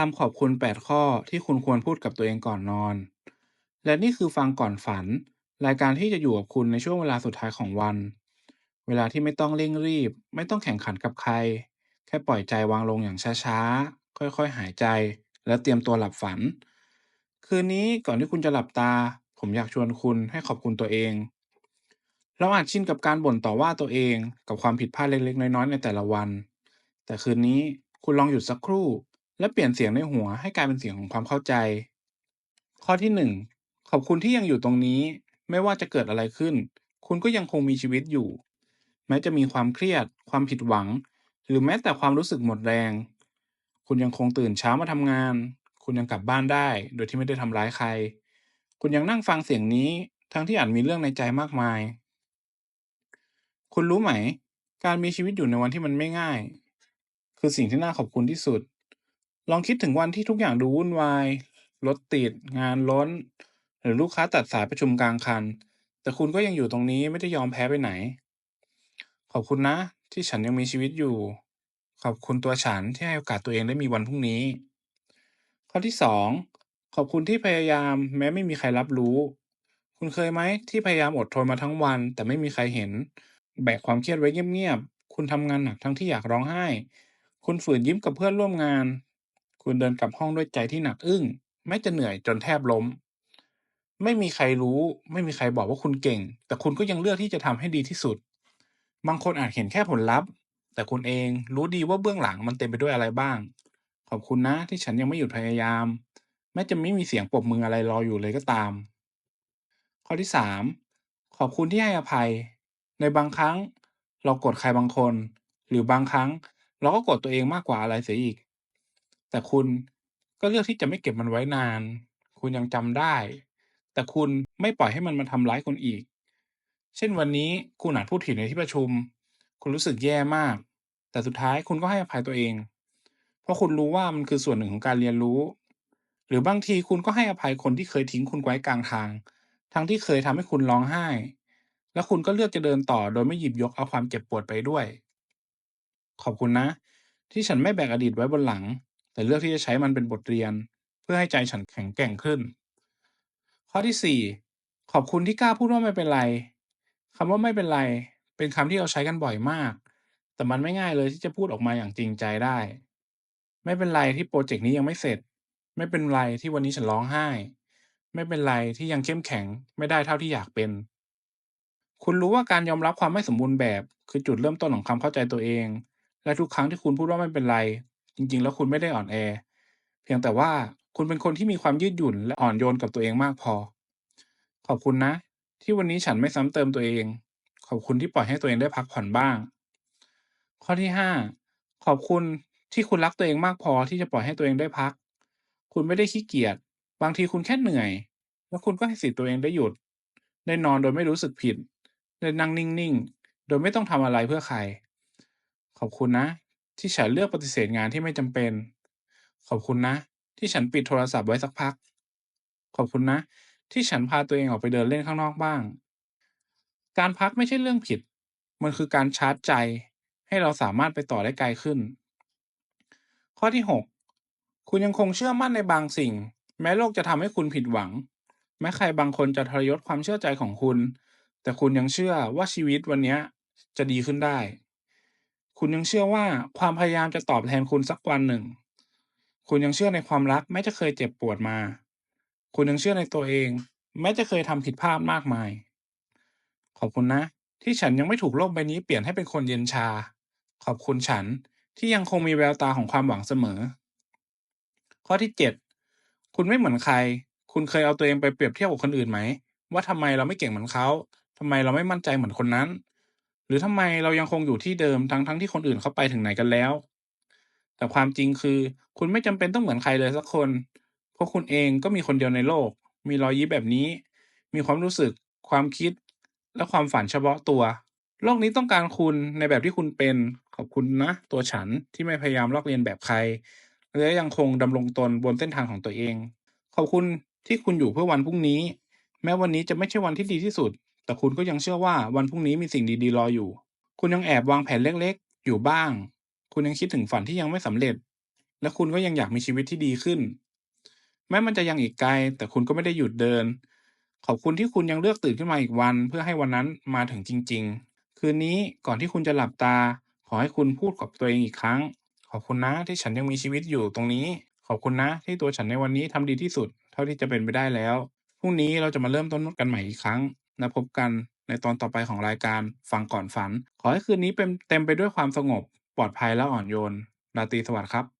คำขอบคุณ 8 ข้อที่คุณควรพูดกับตัวเองก่อนนอน และนี่คือฟังก่อนฝัน รายการที่จะอยู่กับคุณในช่วงเวลาสุดท้ายของวัน เวลาที่ไม่ต้องเร่งรีบ ไม่ต้องแข่งขันกับใคร แค่ปล่อยใจวางลงอย่างช้าๆ ค่อยๆ หายใจ และเตรียมตัวหลับฝัน คืนนี้ก่อนที่คุณจะหลับตา ผมอยากชวนคุณให้ขอบคุณตัวเอง เราอาจชินกับการบ่นต่อว่าตัวเอง กับความผิดพลาดเล็กๆ น้อยๆ ในแต่ละวัน แต่คืนนี้คุณลองหยุดสักครู่ และเปลี่ยนเสียงในหัวให้กลายเป็นเสียงของความเข้าใจ ข้อที่หนึ่งขอบคุณที่ยังอยู่ตรงนี้ ไม่ว่าจะเกิดอะไรขึ้น คุณก็ยังคงมีชีวิตอยู่ แม้จะมีความเครียด ความผิดหวัง หรือแม้แต่ความรู้สึกหมดแรง คุณยังคงตื่นเช้ามาทำงาน คุณยังกลับบ้านได้ โดยที่ไม่ได้ทำร้ายใคร คุณยังนั่งฟังเสียงนี้ ทั้งที่อาจมีเรื่องในใจมากมาย คุณรู้ไหม การมีชีวิตอยู่ในวันที่มันไม่ง่าย คือสิ่งที่น่าขอบคุณที่สุด ลองคิดถึงวันที่ทุกอย่างดูวุ่นวาย รถติด งานล้น หรือลูกค้าตัดสายประชุมกลางคัน แต่คุณก็ยังอยู่ตรงนี้ไม่ได้ยอมแพ้ไปไหน ขอบคุณนะ ที่ฉันยังมีชีวิตอยู่ ขอบคุณตัวฉันที่ให้โอกาสตัวเองได้มีวันพรุ่งนี้ ข้อที่สองขอบคุณที่พยายามแม้ไม่มีใครรับรู้ คุณเคยไหมที่พยายามอดทนมาทั้งวัน แต่ไม่มีใครเห็น แบกความเครียดไว้เงียบๆ คุณทำงานหนักทั้งที่อยากร้องไห้ คุณฝืนยิ้มกับเพื่อนร่วมงาน คุณเดินกลับห้องด้วยใจที่หนักอึ้ง แม้จะเหนื่อยจนแทบล้ม ไม่มีใครรู้ ไม่มีใครบอกว่าคุณเก่ง แต่คุณก็ยังเลือกที่จะทำให้ดีที่สุด บางคนอาจเห็นแค่ผลลัพธ์ แต่คุณเองรู้ดีว่าเบื้องหลังมันเต็มไปด้วยอะไรบ้าง ขอบคุณนะที่ฉันยังไม่หยุดพยายาม แม้จะไม่มีเสียงปรบมืออะไรรออยู่เลยก็ตาม ข้อที่สามขอบคุณที่ให้อภัย ในบางครั้ง เรากรธใครบางคน หรือบางครั้ง เราก็กรธตัวเองมากกว่าอะไรเสียอีก แต่คุณก็เลือกที่จะไม่เก็บมันไว้นาน คุณยังจำได้ แต่คุณไม่ปล่อยให้มันมาทำร้ายคนอีก เช่น วันนี้คุณอาจพูดผิดในที่ประชุม คุณรู้สึกแย่มาก แต่สุดท้ายคุณก็ให้อภัยตัวเอง เพราะคุณรู้ว่ามันคือส่วนหนึ่งของการเรียนรู้ หรือบางทีคุณก็ให้อภัยคนที่เคยทิ้งคุณไว้กลางทาง ทั้งที่เคยทำให้คุณร้องไห้ และคุณก็เลือกจะเดินต่อโดยไม่หยิบยกเอาความเจ็บปวดไปด้วย ขอบคุณนะ ที่ฉันไม่แบกอดีตไว้บนหลัง แต่เลือกที่จะใช้มันเป็นบทเรียน เพื่อให้ใจฉันแข็งแกร่งขึ้น ข้อที่สี่ขอบคุณที่กล้าพูดว่าไม่เป็นไรคำว่าไม่เป็นไร เป็นคำที่เราใช้กันบ่อยมาก แต่มันไม่ง่ายเลยที่จะพูดออกมาอย่างจริงใจได้ ไม่เป็นไรที่โปรเจกต์นี้ยังไม่เสร็จ ไม่เป็นไรที่วันนี้ฉันร้องไห้ ไม่เป็นไรที่ยังเข้มแข็งไม่ได้เท่าที่อยากเป็นคุณรู้ว่าการยอมรับความไม่สมบูรณ์แบบ คือจุดเริ่มต้นของความเข้าใจตัวเอง และทุกครั้งที่คุณพูดว่าไม่เป็นไร จริง ๆ แล้วคุณไม่ได้อ่อนแอ เพียงแต่ว่าคุณเป็นคนที่มีความยืดหยุ่นและอ่อนโยนกับตัวเองมากพอ ขอบคุณนะ ที่วันนี้ฉันไม่ซ้ำเติมตัวเอง ขอบคุณที่ปล่อยให้ตัวเองได้พักผ่อนบ้าง ข้อที่ห้าขอบคุณที่คุณรักตัวเองมากพอที่จะปล่อยให้ตัวเองได้พัก คุณไม่ได้ขี้เกียจบางทีคุณแค่เหนื่อย แล้วคุณก็ให้สิทธิ์ตัวเองได้หยุด ได้นอนโดยไม่รู้สึกผิด ได้นั่งนิ่งๆ โดยไม่ต้องทำอะไรเพื่อใคร ขอบคุณนะ ที่ฉันเลือกปฏิเสธงานที่ไม่จำเป็น ขอบคุณนะ ที่ฉันปิดโทรศัพท์ไว้สักพัก ขอบคุณนะ ที่ฉันพาตัวเองออกไปเดินเล่นข้างนอกบ้าง การพักไม่ใช่เรื่องผิด มันคือการชาร์จใจ ให้เราสามารถไปต่อได้ไกลขึ้น ข้อที่หกคุณยังคงเชื่อมั่นในบางสิ่ง แม้โลกจะทำให้คุณผิดหวัง แม้ใครบางคนจะทรยศความเชื่อใจของคุณ แต่คุณยังเชื่อว่าชีวิตวันนี้จะดีขึ้นได้ คุณยังเชื่อว่าความพยายามจะตอบแทนคุณสักวันหนึ่ง คุณยังเชื่อในความรักแม้จะเคยเจ็บปวดมา คุณยังเชื่อในตัวเอง แม้จะเคยทำผิดพลาดมากมาย ขอบคุณนะ ที่ฉันยังไม่ถูกโลกใบนี้เปลี่ยนให้เป็นคนเย็นชา ขอบคุณฉันที่ยังคงมีแววตาของความหวังเสมอ ข้อที่เจ็ดคุณไม่เหมือนใคร คุณเคยเอาตัวเองไปเปรียบเทียบกับคนอื่นไหม ว่าทำไมเราไม่เก่งเหมือนเขาทำไมเราไม่มั่นใจเหมือนคนนั้น หรือทำไมเรายังคงอยู่ที่เดิมทั้งทั้งที่คนอื่นเขาไปถึงไหนกันแล้ว แต่ความจริงคือ คุณไม่จำเป็นต้องเหมือนใครเลยสักคน เพราะคุณเองก็มีคนเดียวในโลก มีรอยยิ้มแบบนี้ มีความรู้สึก ความคิด และความฝันเฉพาะตัว โลกนี้ต้องการคุณในแบบที่คุณเป็น ขอบคุณนะ ตัวฉันที่ไม่พยายามลอกเลียนแบบใคร และยังคงดำรงตนบนเส้นทางของตัวเอง ขอบคุณที่คุณอยู่เพื่อวันพรุ่งนี้ แม้วันนี้จะไม่ใช่วันที่ดีที่สุด แต่คุณก็ยังเชื่อว่าวันพรุ่งนี้มีสิ่งดีๆรออยู่ คุณยังแอบวางแผนเล็กๆ อยู่บ้าง คุณยังคิดถึงฝันที่ยังไม่สำเร็จ และคุณก็ยังอยากมีชีวิตที่ดีขึ้น แม้มันจะยังอีกไกล แต่คุณก็ไม่ได้หยุดเดิน ขอบคุณที่คุณยังเลือกตื่นขึ้นมาอีกวัน เพื่อให้วันนั้นมาถึงจริง ๆ คืนนี้ก่อนที่คุณจะหลับตา ขอให้คุณพูดกับตัวเองอีกครั้ง ขอบคุณนะที่ฉันยังมีชีวิตอยู่ตรงนี้ ขอบคุณนะ ที่ตัวฉันในวันนี้ทำดีที่สุด เท่าที่จะเป็นไปได้แล้วพรุ่งนี้เราจะมาเริ่มต้นกันใหม่อีกครั้ง และพบกันในตอนต่อไปของรายการฟังก่อนฝัน ขอให้คืนนี้เป็นเต็มไปด้วยความสงบ ปลอดภัยและอ่อนโยนราตรีสวัสดิ์ครับ